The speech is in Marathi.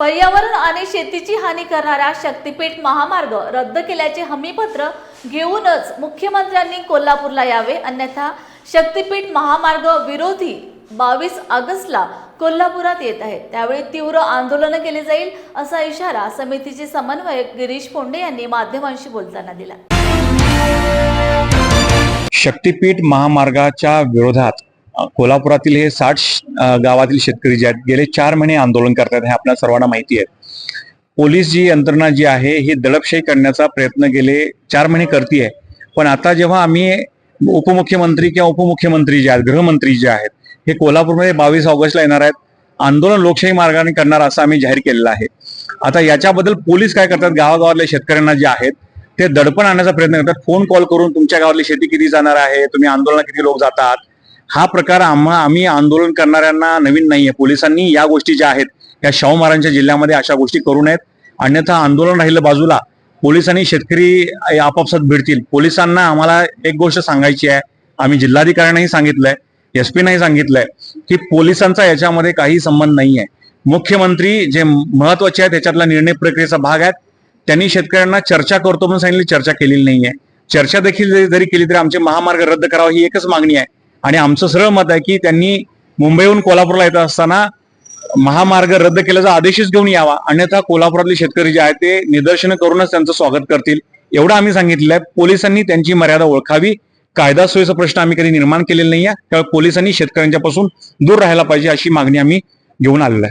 पर्यावरण आणि शेतीची हानी करणारा शक्तीपीठ महामार्ग रद्द केल्याचे हमीपत्र घेऊनच मुख्यमंत्र्यांनी कोल्हापूरला यावे अन्यथा शक्तीपीठ महामार्ग विरोधी बावीस ऑगस्टला कोल्हापुरात येत आहे. त्यावेळी तीव्र आंदोलन केले जाईल असा इशारा समितीचे समन्वयक गिरीश पोंडे यांनी माध्यमांशी बोलताना दिला. शक्तीपीठ महामार्गाच्या विरोधात कोल्हापुरातील हे साठ गावातील शेतकरी जे आहेत गेले चार महिने आंदोलन करतात हे आपल्या सर्वांना माहिती आहे. पोलीस जी यंत्रणा जी आहे ही दडपशाही करण्याचा प्रयत्न गेले चार महिने करते पण आता जेव्हा आम्ही उपमुख्यमंत्री किंवा उपमुख्यमंत्री जे आहेत गृहमंत्री जे आहेत हे कोल्हापूरमध्ये बावीस ऑगस्टला येणार आहेत आंदोलन लोकशाही मार्गाने करणार असं आम्ही जाहीर केलेलं आहे. आता याच्याबद्दल पोलीस काय करतात गावागावातल्या शेतकऱ्यांना जे आहेत ते दडपण आणण्याचा प्रयत्न करतात. फोन कॉल करून तुमच्या गावातली शेती किती जाणार आहे तुम्ही आंदोलनात किती लोक जातात हा प्रकार आम्हा आम्ही आंदोलन करणाऱ्यांना नवीन नाहीये. पोलिसांनी या गोष्टी ज्या आहेत या शाहू महाराजांच्या जिल्ह्यामध्ये अशा गोष्टी करू नयेत. अन्यथा आंदोलन राहिलं बाजूला. पोलिसांनी शेतकरी आपापसात भिडतील. पोलिसांना आम्हाला एक गोष्ट सांगायची आहे. आम्ही जिल्हाधिकाऱ्यांनाही सांगितलंय एस नाही सांगितलंय की पोलिसांचा याच्यामध्ये काही संबंध नाही आहे मुख्यमंत्री जे महत्त्वाचे आहेत त्याच्यातला निर्णय प्रक्रियेचा भाग आहेत. त्यांनी शेतकऱ्यांना चर्चा करतो म्हणून सांगितली चर्चा केलेली नाहीये. चर्चा देखील जरी- जरी केली तरी आमचे महामार्ग रद्द करावा ही एकच मागणी आहे. आणि आमचं सरळ मत आहे की त्यांनी मुंबईहून कोल्हापूरला येत असताना महामार्ग रद्द केल्याचा आदेशच घेऊन यावा. अन्यथा कोल्हापुरातले शेतकरी जे आहेत ते निदर्शनं करूनच त्यांचं स्वागत करतील. एवढं आम्ही सांगितलेलं आहे. पोलिसांनी त्यांची मर्यादा ओळखावी. कायदा सोयीचा प्रश्न आम्ही कधी निर्माण केलेला आहे त्यामुळे पोलिसांनी शेतकऱ्यांच्यापासून दूर राहायला पाहिजे अशी मागणी आम्ही घेऊन आलेलो आहे.